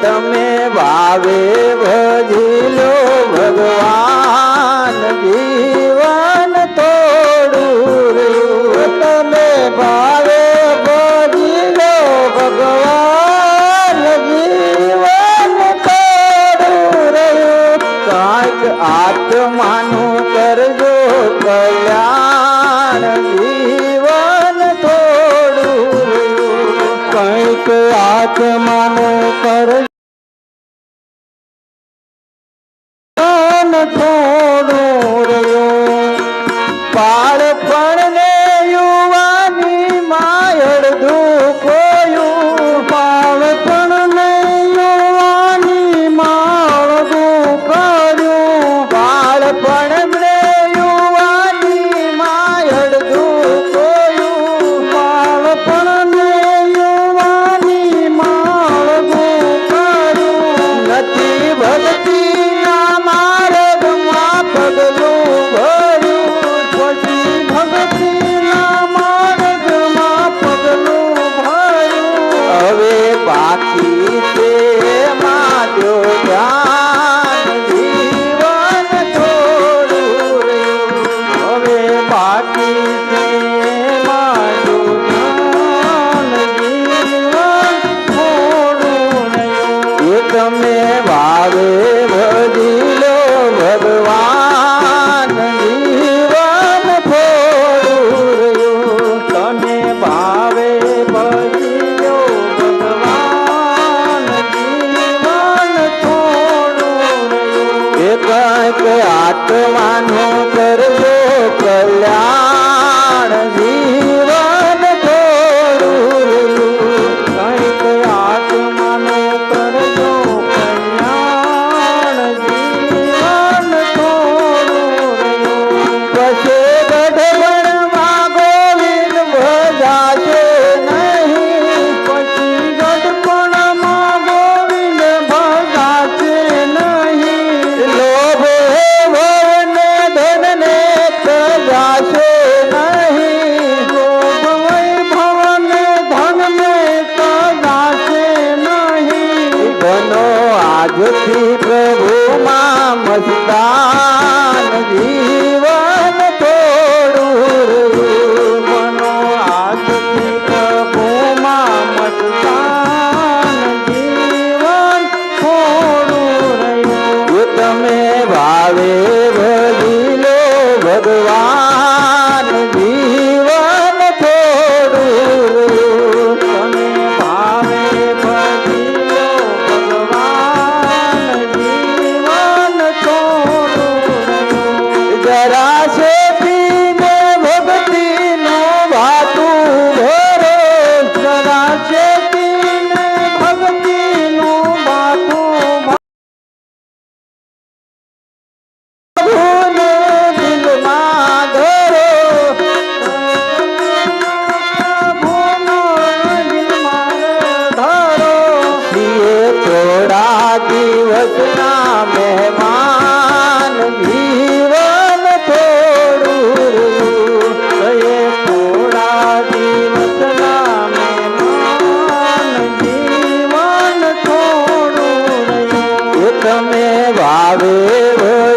તમે ભાવે ભજી લો આત્માનો પર પ્રભુમાં મસ્તાન જીવ આવે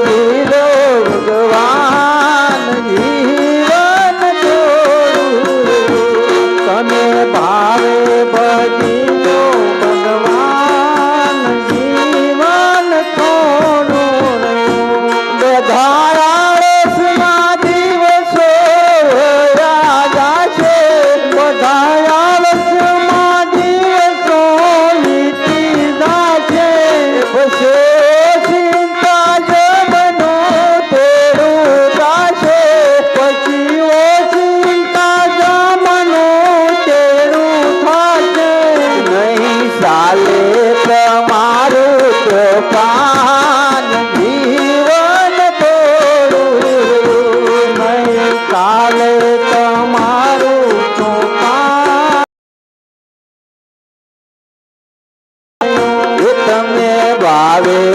આવે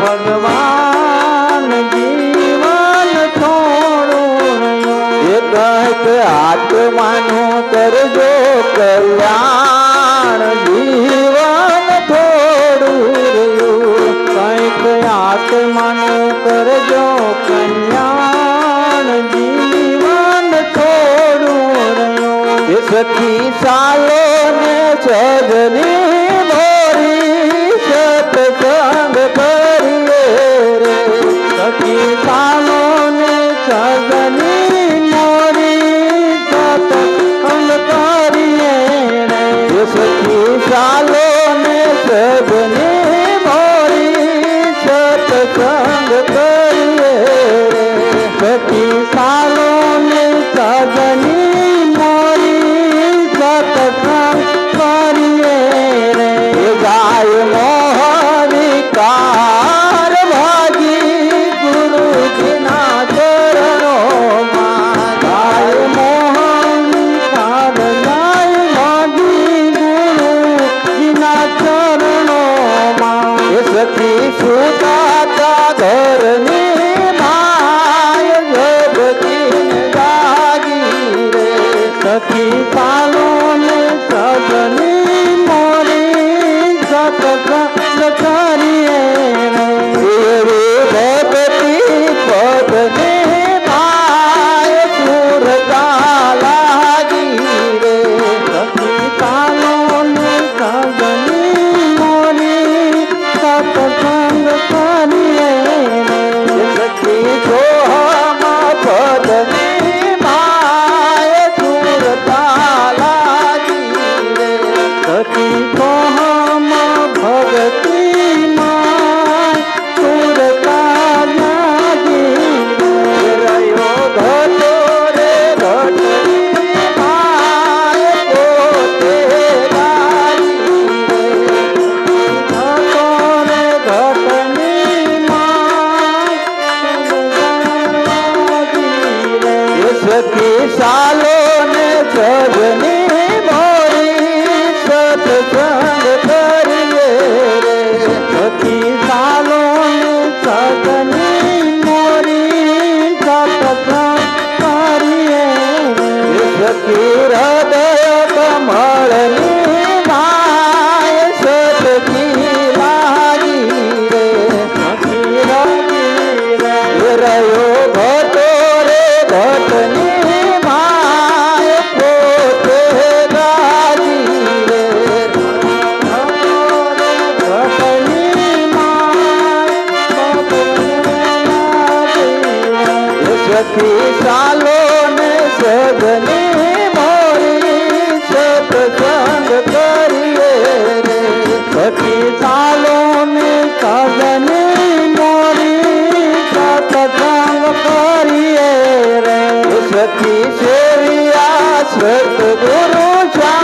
ભગવાન જીવન થોડું એક આત્માનું કરજો કલ્યાણ જીવન થોડું કંઈક આત્માનું કરજો કલ્યાણ જીવન થોડું સખી સાલો ને ચજની ચાલ રાખી ચાલો ને સગની મોરી સત્સંગ કરીએ રે સખી ચાલો ને સગની મોરી સત્સંગ કરીએ રે સખી સેવિયા સતગુરુ ચા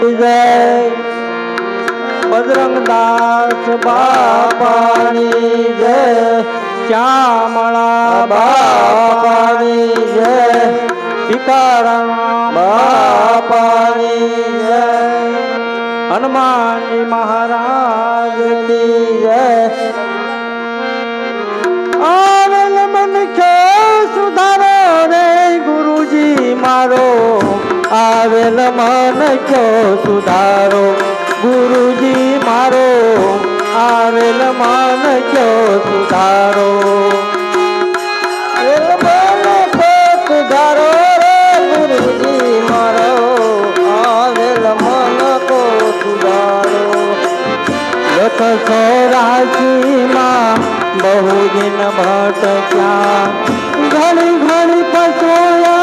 જય. બજરંગદાસ બાપાની જય. શ્યામળા બાપાની જય. ભીખારામ બાપાની જય. હનુમાનજી મહારાજની જય. આવેલ મન કે સુધારો રે ગુરુજી મારો. આવેલ મન કયો સુધારો. ગુરુજી મારો, આવેલ મન કયો સુધારો. સુધારો રે ગુરુજી મારો, આવેલ મન કો સુધારો. લખ સોરાશીમાં બહુ દિન ભટક્યા ઘણી ઘણી પશોયા